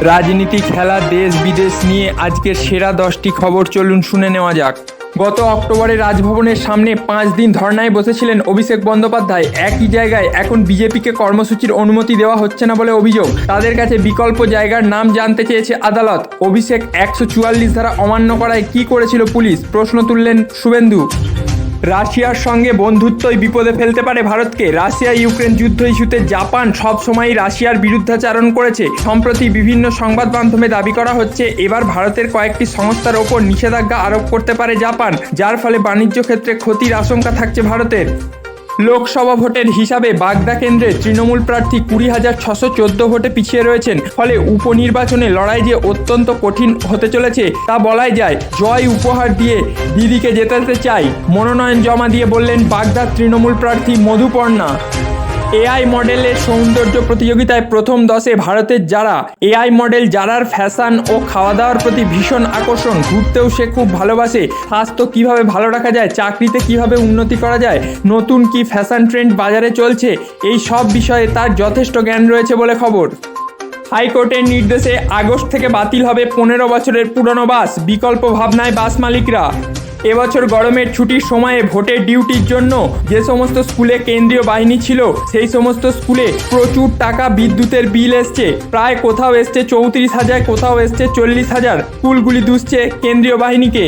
রাজনীতি, খেলা, দেশ, বিদেশ নিয়ে আজকের সেরা দশটি খবর চলুন শুনে নেওয়া যাক। গত অক্টোবরে রাজভবনের সামনে পাঁচ দিন ধর্নায় বসেছিলেন অভিষেক বন্দ্যোপাধ্যায়। একই জায়গায় এখন বিজেপিকে কর্মসূচির অনুমতি দেওয়া হচ্ছে না বলে অভিযোগ। তাদের কাছে বিকল্প জায়গার নাম জানতে চেয়েছে আদালত। অভিষেক একশো চুয়াল্লিশ ধারা অমান্য করায় কি করেছিল পুলিশ? প্রশ্ন তুললেন শুভেন্দু। রাশিয়ার সঙ্গে বন্ধুত্বই বিপদে ফেলতে পারে ভারতকে। রাশিয়া ইউক্রেন যুদ্ধ ইস্যুতে জাপান সবসময়ই রাশিয়ার বিরুদ্ধাচারণ করেছে। সম্প্রতি বিভিন্ন সংবাদ মাধ্যমে দাবি করা হচ্ছে, এবার ভারতের কয়েকটি সংস্থার ওপর নিষেধাজ্ঞা আরোপ করতে পারে জাপান, যার ফলে বাণিজ্য ক্ষেত্রে ক্ষতির আশঙ্কা থাকছে ভারতের। লোকসভা ভোটের হিসাবে বাগদা কেন্দ্রে তৃণমূল প্রার্থী কুড়ি হাজার ছশো চোদ্দ ভোটে পিছিয়ে রয়েছেন। ফলে উপনির্বাচনে লড়াই যে অত্যন্ত কঠিন হতে চলেছে, তা বলাই যায়, জয় উপহার দিয়ে দিদিকে জেতাতে চাই। মনোনয়ন জমা দিয়ে বললেন বাগদার তৃণমূল প্রার্থী মধুপর্ণা। এআই মডেলের সৌন্দর্য প্রতিযোগিতায় প্রথম দশে ভারতের যারা এআই মডেল যারার ফ্যাশন ও খাওয়া দাওয়ার প্রতি ভীষণ আকর্ষণ, ঘুরতেও সে খুব ভালোবাসে। স্বাস্থ্য কীভাবে ভালো রাখা যায়, চাকরিতে কীভাবে উন্নতি করা যায়, নতুন কি ফ্যাশন ট্রেন্ড বাজারে চলছে, এই সব বিষয়ে তার যথেষ্ট জ্ঞান রয়েছে বলে খবর। হাইকোর্টের নির্দেশে আগস্ট থেকে বাতিল হবে পনেরো বছরের পুরনো বাস, বিকল্প ভাবনায় বাস মালিকরা। এবছর গরমের ছুটির সময়ে ভোটের ডিউটির জন্য যে সমস্ত স্কুলে কেন্দ্রীয় বাহিনী ছিল, সেই সমস্ত স্কুলে প্রচুর টাকা বিদ্যুতের বিল এসছে। প্রায় কোথাও এসছে চৌত্রিশ হাজার, কোথাও এসছে চল্লিশ হাজার। স্কুলগুলি দুষছে কেন্দ্রীয় বাহিনীকে।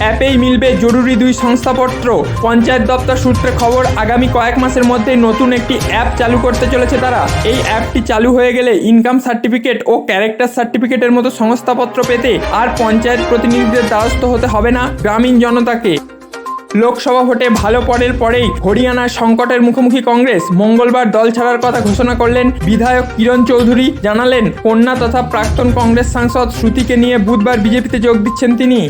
অ্যাপেই মিলবে জরুরি দুই সংস্থাপত্র। পঞ্চায়েত দপ্তর সূত্রে খবর, আগামী কয়েক মাসের মধ্যে নতুন একটি অ্যাপ চালু করতে চলেছে তারা। এই অ্যাপটি চালু হয়ে গেলে ইনকাম সার্টিফিকেট ও ক্যারেক্টার সার্টিফিকেটের মতো সংস্থাপত্র পেতে আর পঞ্চায়েত প্রতিনিধিদের দ্বারস্থ হতে হবে না গ্রামীণ জনতাকে। লোকসভা ভোটে ভালো পরের পরেই হরিয়ানার সংকটের মুখোমুখি কংগ্রেস মঙ্গলবার দল ছাড়ার কথা ঘোষণা করলেন বিধায়ক কিরণ চৌধুরী। জানালেন, কন্যা তথা প্রাক্তন কংগ্রেস সাংসদ শ্রুতিকে নিয়ে বুধবার বিজেপিতে যোগ দিচ্ছেন তিনি।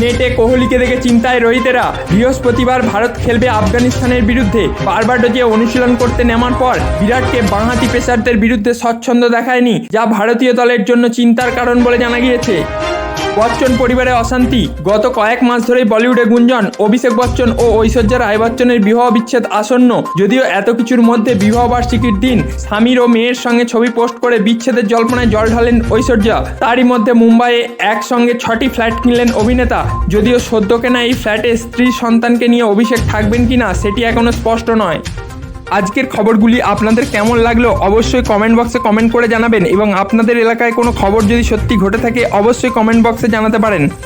নেটে কোহলিকে দেখে চিন্তায় রোহিতেরা। বৃহস্পতিবার ভারত খেলবে আফগানিস্তানের বিরুদ্ধে। বারবাডোজে অনুশীলন করতে নেমার পর বিরাটকে বাঁহাতি পেসারদের বিরুদ্ধে স্বচ্ছন্দ দেখায়নি, যা ভারতীয় দলের জন্য চিন্তার কারণ বলে জানা গিয়েছে। বচ্চন পরিবারে অশান্তি। গত কয়েক মাস ধরেই বলিউডে গুঞ্জন, অভিষেক বচ্চন ও ঐশ্বর্যা রায় বচ্চনের বিবাহ বিচ্ছেদ আসন্ন। যদিও এত কিছুর মধ্যে বিবাহ বার্ষিকীর দিন স্বামীর ও মেয়ের সঙ্গে ছবি পোস্ট করে বিচ্ছেদের জল্পনায় জল ঢালেন ঐশ্বর্যা। তারই মধ্যে মুম্বাইয়ে একসঙ্গে ছটি ফ্ল্যাট কিনলেন অভিনেতা। যদিও সদ্য কেনা এই ফ্ল্যাটে স্ত্রী সন্তানকে নিয়ে অভিষেক থাকবেন কিনা সেটি এখনও স্পষ্ট নয়। আজকের খবরগুলি আপনাদের কেমন লাগল অবশ্যই কমেন্ট বক্সে কমেন্ট করে জানাবেন এবং আপনাদের এলাকায় কোনো খবর যদি সত্যি ঘটে থাকে, অবশ্যই কমেন্ট বক্সে জানাতে পারেন।